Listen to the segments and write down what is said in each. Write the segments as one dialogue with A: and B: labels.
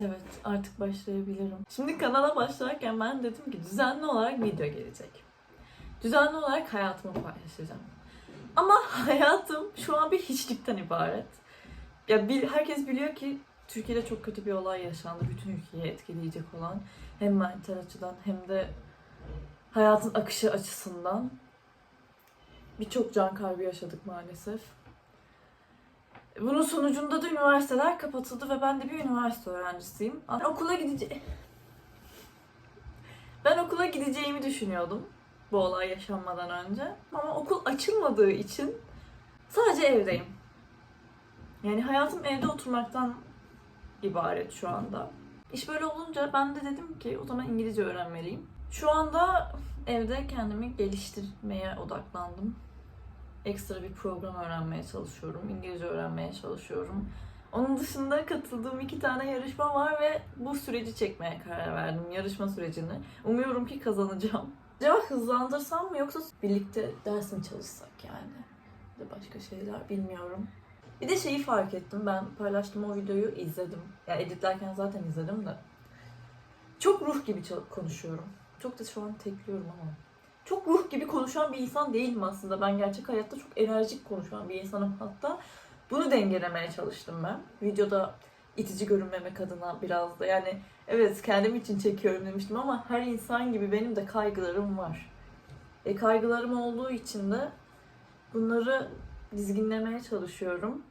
A: Evet artık başlayabilirim. Şimdi kanala başlarken ben dedim ki düzenli olarak video gelecek. Düzenli olarak hayatımı paylaşacağım. Ama hayatım şu an bir hiçlikten ibaret. Ya bil, herkes biliyor ki Türkiye'de çok kötü bir olay yaşandı. Bütün ülkeyi etkileyecek olan. Hem mental açıdan hem de hayatın akışı açısından. Birçok can kaybı yaşadık maalesef. Bunun sonucunda da üniversiteler kapatıldı ve ben de bir üniversite öğrencisiyim. Ben okula gidece Ben okula gideceğimi düşünüyordum bu olay yaşanmadan önce. Ama okul açılmadığı için sadece evdeyim. Yani hayatım evde oturmaktan ibaret şu anda. İş böyle olunca ben de dedim ki o zaman İngilizce öğrenmeliyim. Şu anda evde kendimi geliştirmeye odaklandım ekstra bir program öğrenmeye çalışıyorum. İngilizce öğrenmeye çalışıyorum. Onun dışında katıldığım iki tane yarışma var ve bu süreci çekmeye karar verdim. Yarışma sürecini. Umuyorum ki kazanacağım. Acaba hızlandırsam mı yoksa birlikte ders mi çalışsak yani? Ya başka şeyler bilmiyorum. Bir de şeyi fark ettim. Ben paylaştım o videoyu izledim. Ya editlerken zaten izledim de. Çok ruh gibi konuşuyorum. Çok da şu an tekliyorum ama çok ruh gibi konuşan bir insan değilim aslında. Ben gerçek hayatta çok enerjik konuşan bir insanım hatta. Bunu dengelemeye çalıştım ben. Videoda itici görünmemek adına biraz da yani evet kendim için çekiyorum demiştim ama her insan gibi benim de kaygılarım var. E kaygılarım olduğu için de bunları dizginlemeye çalışıyorum.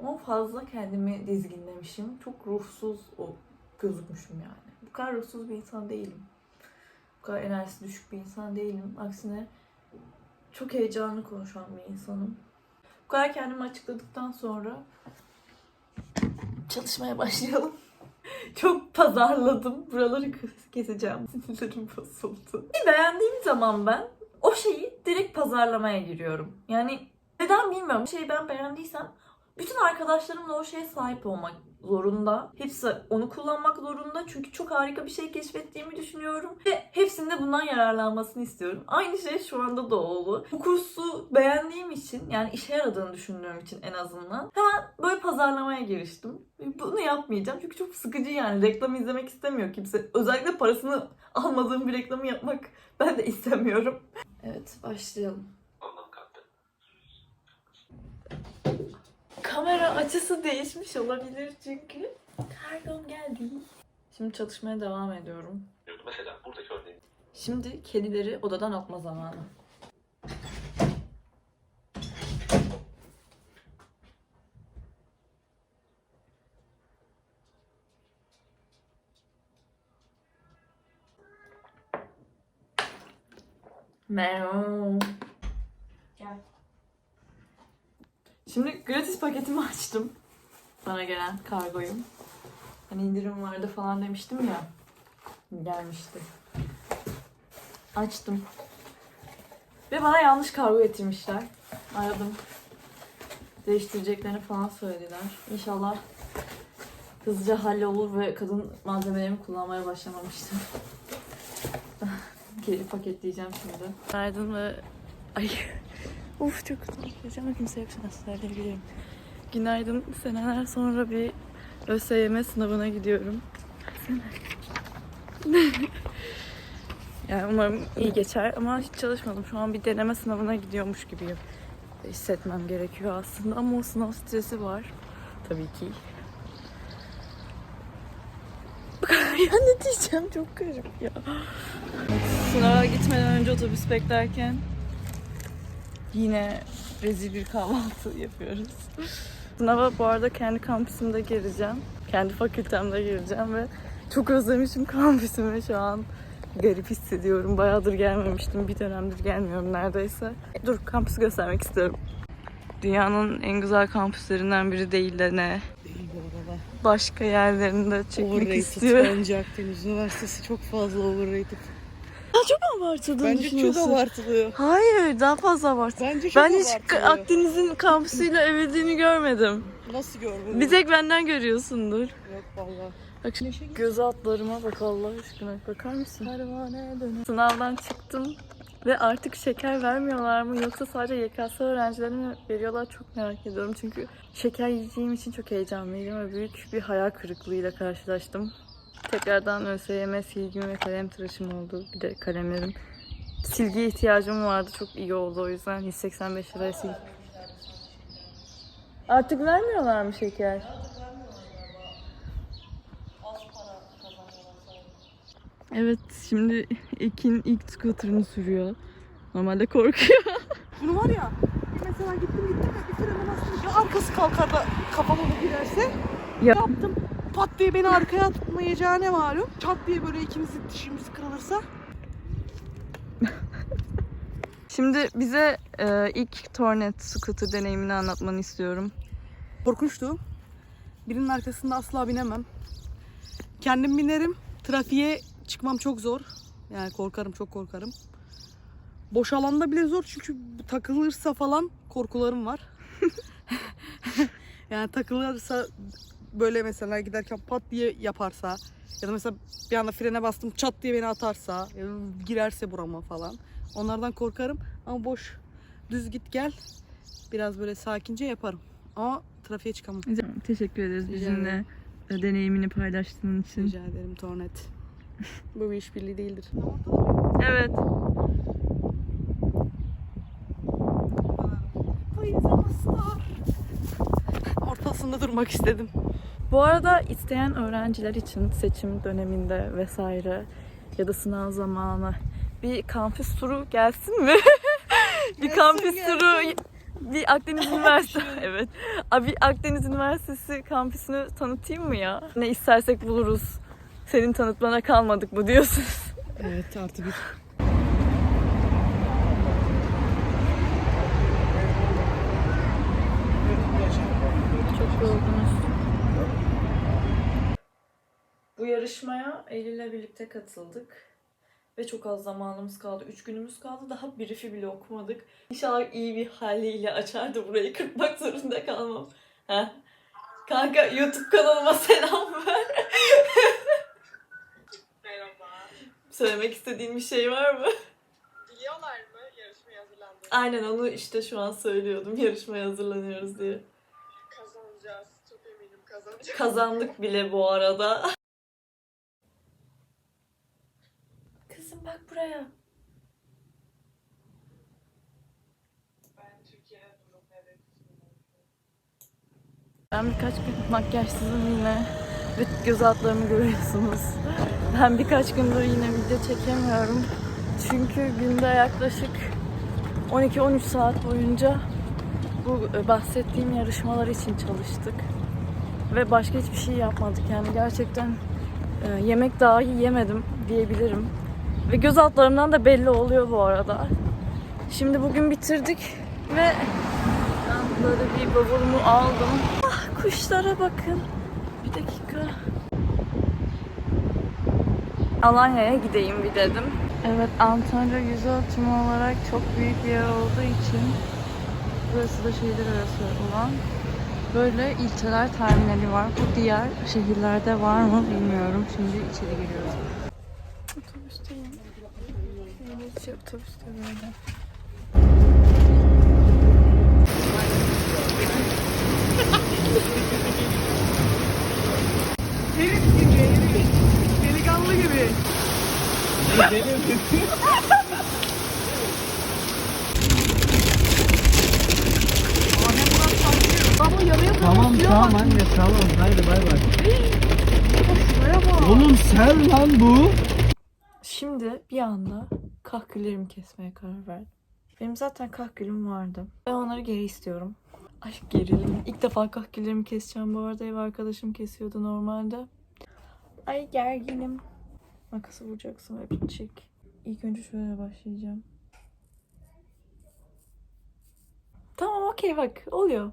A: Ama fazla kendimi dizginlemişim. Çok ruhsuz o gözükmüşüm yani. Bu kadar ruhsuz bir insan değilim. Bu kadar enerjisi düşük bir insan değilim. Aksine çok heyecanlı konuşan bir insanım. Bu kadar kendimi açıkladıktan sonra çalışmaya başlayalım. çok pazarladım. Buraları keseceğim. Sinirlerim bozuldu. Bir beğendiğim zaman ben o şeyi direkt pazarlamaya giriyorum. Yani neden bilmiyorum. Bir şeyi ben beğendiysem bütün arkadaşlarım da o şeye sahip olmak zorunda. Hepsi onu kullanmak zorunda. Çünkü çok harika bir şey keşfettiğimi düşünüyorum. Ve hepsinin de bundan yararlanmasını istiyorum. Aynı şey şu anda da oldu. Bu kursu beğendiğim için yani işe yaradığını düşündüğüm için en azından hemen böyle pazarlamaya giriştim. Bunu yapmayacağım çünkü çok sıkıcı yani. Reklam izlemek istemiyor kimse. Özellikle parasını almadığım bir reklamı yapmak ben de istemiyorum. Evet başlayalım. Kamera açısı değişmiş olabilir çünkü. Kargom geldi. Şimdi çalışmaya devam ediyorum.
B: Mesela buradaki örneğin
A: Şimdi kedileri odadan atma zamanı. Merhaba.
C: Gel.
A: Şimdi gratis paketimi açtım. Bana gelen kargoyu. Hani indirim vardı falan demiştim ya. Gelmişti. Açtım. Ve bana yanlış kargo getirmişler. Aradım. Değiştireceklerini falan söylediler. İnşallah hızlıca hallolur ve kadın malzemelerimi kullanmaya başlamamıştır. Geri paketleyeceğim şimdi. Günaydın ve... Ay Uf çok utanıyorum ama kimse yoksa nasıl söyleyebilirim. Günaydın. Seneler sonra bir ÖSYM sınavına gidiyorum. yani umarım iyi geçer ama hiç çalışmadım. Şu an bir deneme sınavına gidiyormuş gibiyim. Hissetmem gerekiyor aslında ama o sınav stresi var. Tabii ki. ya ne diyeceğim çok garip ya. Sınava gitmeden önce otobüs beklerken yine rezil bir kahvaltı yapıyoruz. Sınava bu arada kendi kampüsümde gireceğim. Kendi fakültemde gireceğim ve çok özlemişim kampüsümü şu an. Garip hissediyorum. Bayağıdır gelmemiştim. Bir dönemdir gelmiyorum neredeyse. Dur kampüsü göstermek istiyorum. Dünyanın en güzel kampüslerinden biri değil de ne?
C: Değil bu arada.
A: Başka yerlerinde çekmek
C: Overrated
A: istiyor.
C: bence Akdeniz Üniversitesi çok fazla overrated.
A: Abartıldığını
C: Bence çok
A: düşünüyorsun.
C: abartılıyor.
A: Hayır daha fazla abart.
C: Bence çok
A: Ben hiç
C: abartılıyor.
A: Akdeniz'in kampüsüyle övüldüğünü görmedim.
C: Nasıl gördün?
A: Bir tek benden görüyorsundur.
C: Yok valla.
A: Bak şu göz altlarıma bak Allah aşkına. Bakar mısın? Pervane döner. Sınavdan çıktım. Ve artık şeker vermiyorlar mı yoksa sadece YKS öğrencilerine mi veriyorlar çok merak ediyorum. Çünkü şeker yiyeceğim için çok heyecanlıydım ve büyük bir hayal kırıklığıyla karşılaştım. Tekrardan ÖSYM silgim ve kalem tıraşım oldu. Bir de kalemlerim. Silgiye ihtiyacım vardı. Çok iyi oldu o yüzden. 185 liraya sil. Artık vermiyorlar mı şeker? Evet şimdi Ekin ilk scooter'ını sürüyor. Normalde korkuyor.
C: Bunu var ya mesela gittim gittim de bir frene bastım. Ya arkası kalkar da kafama da girerse.
A: Ya-
C: Yaptım. Pat diye beni arkaya atmayacağı ne malum. Çat diye böyle ikimizin dişimiz kırılırsa.
A: Şimdi bize e, ilk Tornet scooter deneyimini anlatmanı istiyorum.
C: Korkunçtu. Birinin arkasında asla binemem. Kendim binerim. Trafiğe çıkmam çok zor. Yani korkarım, çok korkarım. Boş alanda bile zor çünkü takılırsa falan korkularım var. yani takılırsa böyle mesela giderken pat diye yaparsa ya da mesela bir anda frene bastım çat diye beni atarsa girerse burama falan. Onlardan korkarım ama boş düz git gel biraz böyle sakince yaparım. Ama trafiğe çıkamam.
A: Teşekkür ederiz
C: Rica
A: bizimle e, deneyimini paylaştığın için.
C: Rica ederim Tornet. Bu bir işbirliği değildir.
A: Evet.
C: Ortasında durmak istedim.
A: Bu arada isteyen öğrenciler için seçim döneminde vesaire ya da sınav zamanı bir kampüs turu gelsin mi? bir
C: Gelsin,
A: kampüs
C: gelsin.
A: turu bir Akdeniz Üniversitesi evet. Abi Akdeniz Üniversitesi kampüsünü tanıtayım mı ya? Ne istersek buluruz. Senin tanıtmana kalmadık bu diyorsunuz.
C: Evet artı bir.
A: Çok yorgunuz. Bu yarışmaya Eylül'le birlikte katıldık. Ve çok az zamanımız kaldı. Üç günümüz kaldı. Daha brief'i bile okumadık. İnşallah iyi bir haliyle açardı burayı. Kırpmak zorunda kalmam. Heh. Kanka YouTube kanalıma selam ver.
D: Merhaba.
A: Söylemek istediğin bir şey var mı?
D: Biliyorlar mı yarışmaya hazırlandığını?
A: Aynen onu işte şu an söylüyordum. Yarışmaya hazırlanıyoruz diye.
D: Kazanacağız. Çok eminim kazanacağız.
A: Kazandık bile bu arada. Kızım bak buraya.
D: ben
A: birkaç gün makyajsızım yine ve göz altlarımı görüyorsunuz. Ben birkaç gündür yine video çekemiyorum. Çünkü günde yaklaşık 12-13 saat boyunca bu e, bahsettiğim yarışmalar için çalıştık. Ve başka hiçbir şey yapmadık. Yani gerçekten e, yemek dahi yemedim diyebilirim. Ve göz altlarımdan da belli oluyor bu arada. Şimdi bugün bitirdik ve ben böyle bir bavulumu aldım. Ah kuşlara bakın. Bir dakika. Alanya'ya gideyim bir dedim. Evet Antalya yüz ölçümü olarak çok büyük bir yer olduğu için burası da şehirler arası olan böyle ilçeler terminali var. Bu diğer şehirlerde var mı bilmiyorum. Şimdi içeri giriyoruz. Otobüsteyim. Yeni otobüste böyle.
C: Herif gibi, herif. Delikanlı gibi. Baba yarıya
E: Tamam tamam anne tamam haydi bay bay. Oğlum sen lan bu.
A: Anda kahküllerimi kesmeye karar verdim. Benim zaten kahkülüm vardı. Ben onları geri istiyorum. Ay gerildim. İlk defa kahküllerimi keseceğim bu arada. Ev arkadaşım kesiyordu normalde. Ay gerginim. Makası vuracaksın ve bitecek. İlk önce şöyle başlayacağım. Tamam okey bak oluyor.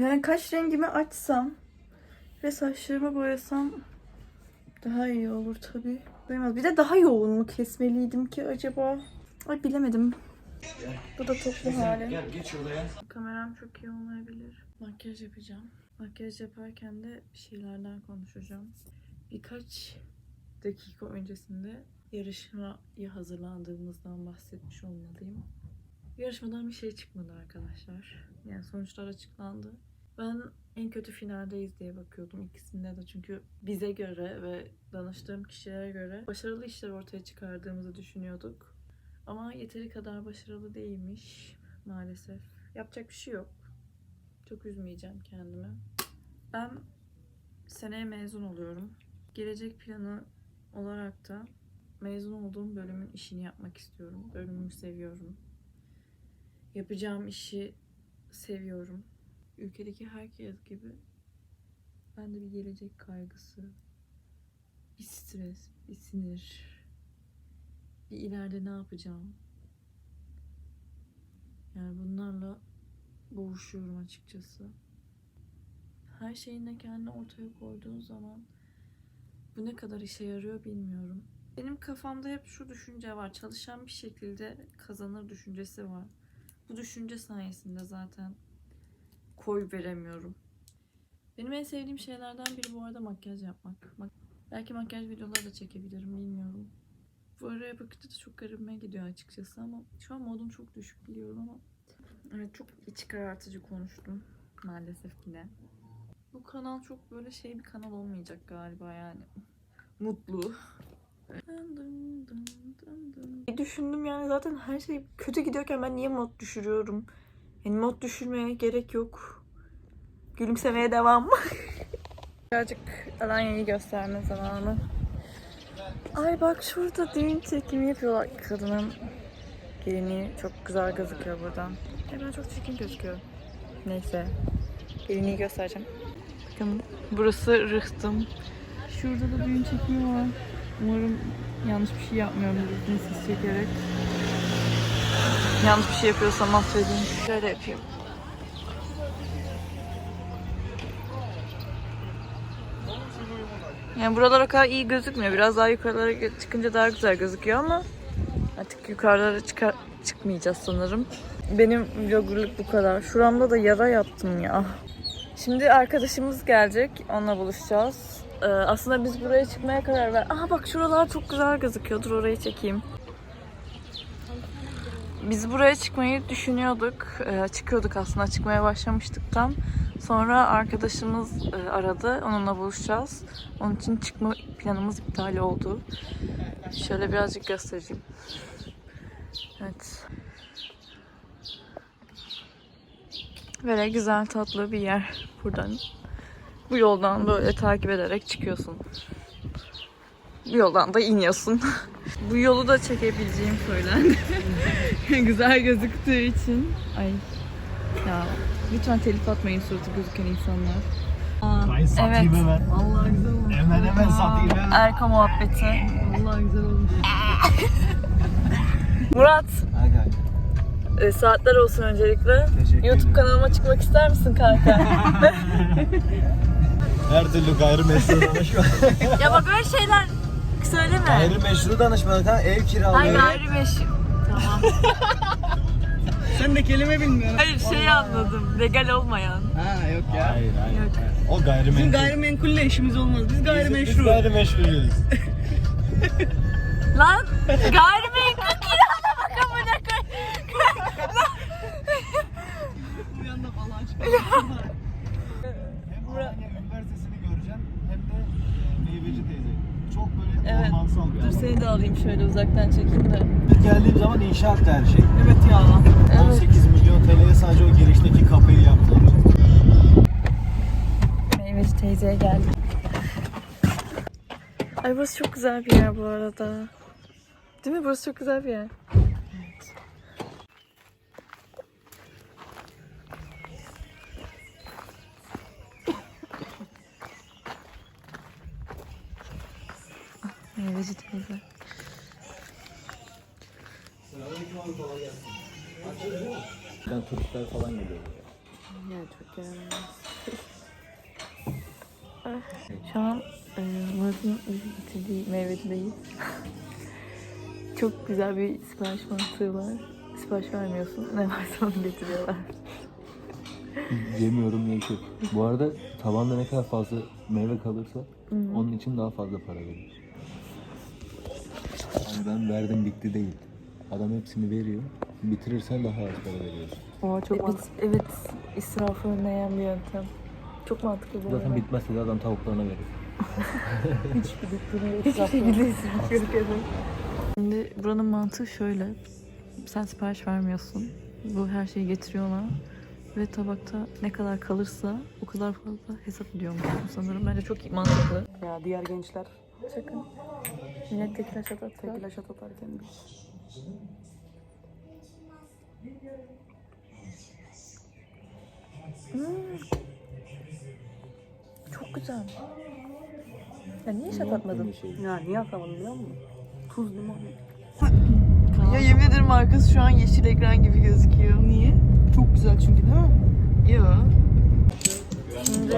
A: Yani kaş rengimi açsam ve saçlarımı boyasam daha iyi olur tabii. Boyamaz. Bir de daha yoğun mu kesmeliydim ki acaba? Ay bilemedim. Bu da toplu hali.
E: Gel geç odaya.
A: Kameram çok iyi olmayabilir. Makyaj yapacağım. Makyaj yaparken de bir şeylerden konuşacağım. Birkaç dakika öncesinde yarışmaya hazırlandığımızdan bahsetmiş olmalıyım. Yarışmadan bir şey çıkmadı arkadaşlar. Yani sonuçlar açıklandı. Ben en kötü finaldeyiz diye bakıyordum ikisinde de çünkü bize göre ve danıştığım kişilere göre başarılı işler ortaya çıkardığımızı düşünüyorduk. Ama yeteri kadar başarılı değilmiş maalesef. Yapacak bir şey yok. Çok üzmeyeceğim kendimi. Ben seneye mezun oluyorum. Gelecek planı olarak da mezun olduğum bölümün işini yapmak istiyorum. Bölümümü seviyorum. Yapacağım işi seviyorum. Ülkedeki herkes gibi ben de bir gelecek kaygısı, bir stres, bir sinir, bir ileride ne yapacağım? Yani bunlarla boğuşuyorum açıkçası. Her şeyinde kendini ortaya koyduğun zaman bu ne kadar işe yarıyor bilmiyorum. Benim kafamda hep şu düşünce var. Çalışan bir şekilde kazanır düşüncesi var. Bu düşünce sayesinde zaten koy veremiyorum. Benim en sevdiğim şeylerden biri bu arada makyaj yapmak. Mak- Belki makyaj videoları da çekebilirim bilmiyorum. Bu araya bakınca da çok garibime gidiyor açıkçası ama şu an modum çok düşük biliyorum ama evet çok iç karartıcı konuştum maalesef ki de. Bu kanal çok böyle şey bir kanal olmayacak galiba yani. Mutlu. Düşündüm yani zaten her şey kötü gidiyorken ben niye mod düşürüyorum? Yani mod düşürmeye gerek yok. Gülümsemeye devam. Birazcık Alanya'yı gösterme zamanı. Ay bak şurada düğün çekimi yapıyorlar. Kadının gelinliği çok güzel gözüküyor buradan. Ya ben çok çirkin gözüküyor. Neyse. Gelinliği göstereceğim. Bakın burası rıhtım. Şurada da düğün çekimi var. Umarım yanlış bir şey yapmıyorum düzgün ses çekerek. Yanlış bir şey yapıyorsam affedin. Şöyle yapayım. Yani buralar o kadar iyi gözükmüyor. Biraz daha yukarılara çıkınca daha güzel gözüküyor ama artık yukarılara çıkar çıkmayacağız sanırım. Benim vloggerlık bu kadar. Şuramda da yara yaptım ya. Şimdi arkadaşımız gelecek. Onunla buluşacağız. Ee, aslında biz buraya çıkmaya karar ver. Aha bak şuralar çok güzel gözüküyor. Dur orayı çekeyim. Biz buraya çıkmayı düşünüyorduk. Ee, çıkıyorduk aslında. Çıkmaya başlamıştık tam. Sonra arkadaşımız e, aradı. Onunla buluşacağız. Onun için çıkma planımız iptal oldu. Şöyle birazcık göstereyim. Evet. Böyle güzel tatlı bir yer buradan. Bu yoldan böyle takip ederek çıkıyorsun. Bu yoldan da iniyorsun. Bu yolu da çekebileceğim söylendi. güzel gözüktüğü için. Ay ya lütfen telif atmayın suratı gözüken insanlar. Aa,
E: Ben satayım
A: evet.
E: hemen.
C: Vallahi güzel olmuş.
E: Hemen hemen satayım hemen.
A: Erka muhabbeti.
C: Vallahi güzel olmuş.
A: Murat,
E: Aga.
A: e, saatler olsun öncelikle.
E: Teşekkür
A: YouTube
E: ederim.
A: kanalıma çıkmak ister misin kanka?
E: Her türlü gayrimeşru danışma.
A: ya bak öyle şeyler söyleme.
E: gayrimeşru danışmanlık ha ev
A: Ay
E: kiralıyor.
A: gayrimeşru. Tamam.
C: Sen de kelime bilmiyorsun.
A: Hayır şey anladım. Legal olmayan.
C: Ha yok ya.
E: Hayır hayır.
A: Yok.
E: O gayrimeşru.
C: Bizim gayrimenkulle işimiz olmaz. Biz
E: Biz
C: gayrimeşru.
E: gayrimeşruyuz.
A: Lan gayrimenkul kiralamak amına koy.
C: Bu yanda falan çıkıyor.
E: Hem Alanya Üniversitesi'ni göreceğim hem de e, meyveci teyze. Çok ormansal bir
A: Dur
E: alan.
A: seni de alayım şöyle uzaktan çekeyim de.
E: Geldiğim zaman inşaattı her şey.
C: Evet ya.
A: Evet.
E: 18 milyon TL'ye sadece o girişteki kapıyı yaptılar.
A: Meyveci teyzeye geldik. Ay burası çok güzel bir yer bu arada. Değil mi? Burası çok güzel bir yer. Ah, Meyveci teyze.
E: Yani turistler falan geliyor.
A: Ya çok gelmez. Şu an e, Murat'ın bitirdiği meyvecideyiz. Çok güzel bir sipariş mantığı var. Sipariş vermiyorsun. Ne varsa onu getiriyorlar.
F: Yemiyorum diye yok. Bu arada tabanda ne kadar fazla meyve kalırsa
A: Hmm.
F: onun için daha fazla para veriyor. Yani ben verdim bitti değil. Adam hepsini veriyor. Bitirirsen daha az para veriyorsun.
C: Oha çok
A: Evet, evet israfı önleyen bir yöntem. Çok mantıklı bu arada.
F: Zaten bitmezse de adam tavuklarına veriyor.
A: Hiçbir şekilde israf yok evet. Şimdi buranın mantığı şöyle. Sen sipariş vermiyorsun. Bu her şeyi getiriyorlar. Ve tabakta ne kadar kalırsa o kadar fazla hesap ediyormuş sanırım. Bence çok mantıklı.
C: Ya diğer gençler
A: Sakın. Millet tekrar şat atıyor.
C: tekila şat atarken biz.
A: Çok güzel. Ya niye şat atmadın?
C: Ya niye atamadım biliyor musun? Tuz limon. Ya yemin ederim arkası şu an yeşil ekran gibi gözüküyor. Niye? Çok güzel çünkü değil mi? Yok.
A: Şimdi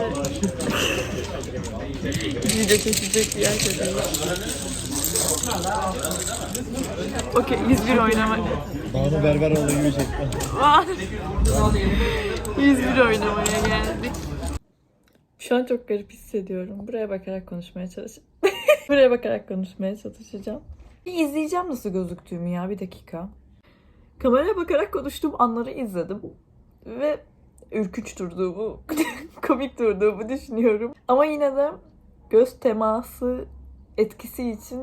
A: video çekecek bir yer çekiyoruz. Okey 101 oynama.
E: Banu berber olduğu gibi çekti.
A: 101 oynamaya geldik. Şu an çok garip hissediyorum. Buraya bakarak konuşmaya çalış. Buraya bakarak konuşmaya çalışacağım. Bir izleyeceğim nasıl gözüktüğümü ya bir dakika. Kameraya bakarak konuştuğum anları izledim. Ve ürkünç durduğumu, komik durduğumu düşünüyorum. Ama yine de göz teması etkisi için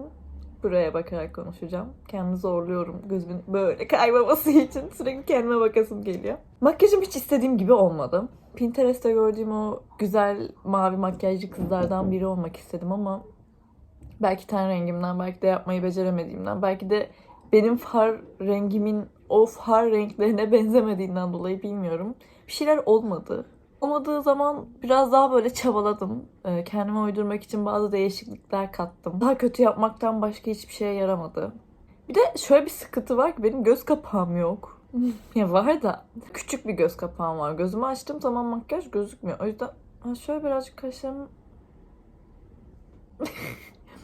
A: buraya bakarak konuşacağım. Kendimi zorluyorum gözümün böyle kaymaması için. Sürekli kendime bakasım geliyor. Makyajım hiç istediğim gibi olmadı. Pinterest'te gördüğüm o güzel mavi makyajlı kızlardan biri olmak istedim ama belki ten rengimden, belki de yapmayı beceremediğimden, belki de benim far rengimin o far renklerine benzemediğinden dolayı bilmiyorum. Bir şeyler olmadı. Olmadığı zaman biraz daha böyle çabaladım. Ee, Kendime uydurmak için bazı değişiklikler kattım. Daha kötü yapmaktan başka hiçbir şeye yaramadı. Bir de şöyle bir sıkıntı var ki benim göz kapağım yok. ya var da küçük bir göz kapağım var. Gözümü açtığım zaman makyaj gözükmüyor. O yüzden ha şöyle birazcık kaşlarım...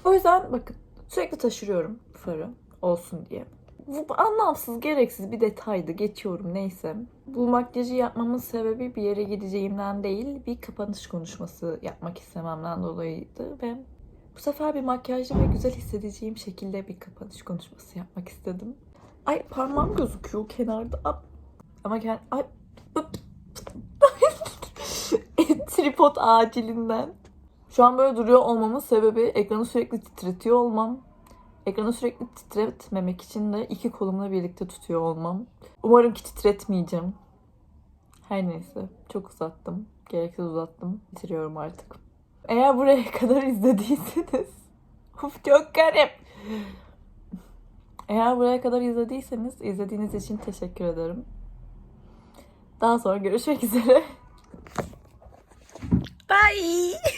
A: o yüzden bakın sürekli taşırıyorum farı olsun diye. Bu anlamsız, gereksiz bir detaydı. Geçiyorum neyse. Bu makyajı yapmamın sebebi bir yere gideceğimden değil, bir kapanış konuşması yapmak istememden dolayıydı ve bu sefer bir makyajlı ve güzel hissedeceğim şekilde bir kapanış konuşması yapmak istedim. Ay parmağım gözüküyor kenarda. Ama kend... Ay. Tripod acilinden. Şu an böyle duruyor olmamın sebebi ekranı sürekli titretiyor olmam. Ekranı sürekli titretmemek için de iki kolumla birlikte tutuyor olmam. Umarım ki titretmeyeceğim. Her neyse. Çok uzattım. Gereksiz uzattım. Bitiriyorum artık. Eğer buraya kadar izlediyseniz... Uf çok garip. Eğer buraya kadar izlediyseniz izlediğiniz için teşekkür ederim. Daha sonra görüşmek üzere. Bye.